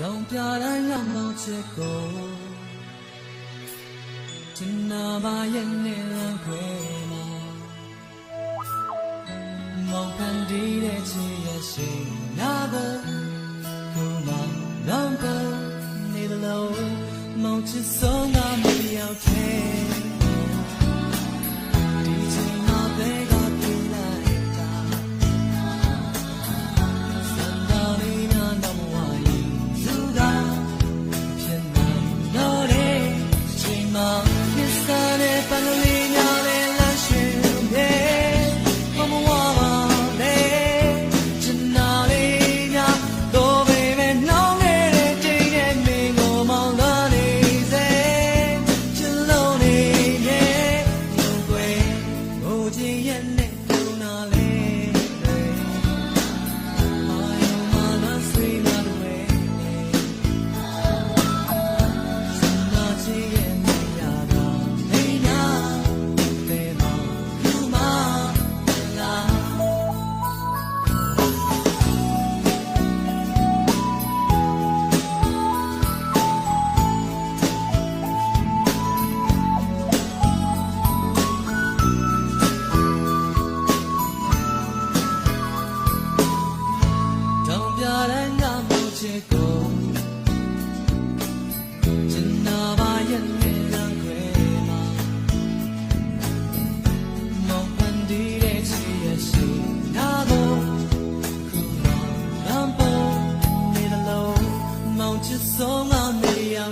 တောင်ပြတိုင်းရောက်မောင်းချက်ကိုတနာပါရဲ့နဲ့လမ်းခွဲမှာမောင်ကန်ဒီတဲ့ချင်ရဲ့ရှင်နာကိုကိုမလောင်းကနေလို့မောင်ချစ်စော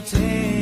so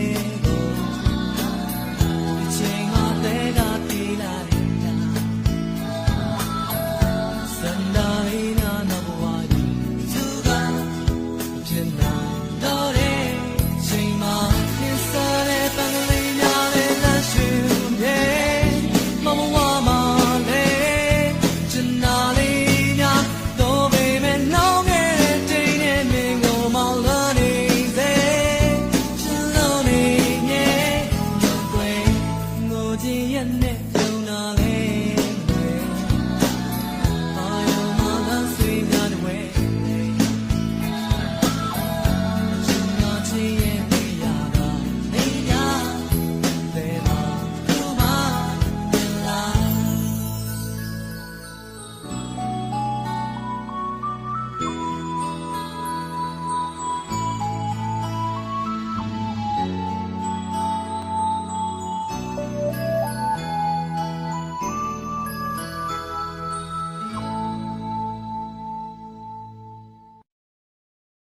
Dĩa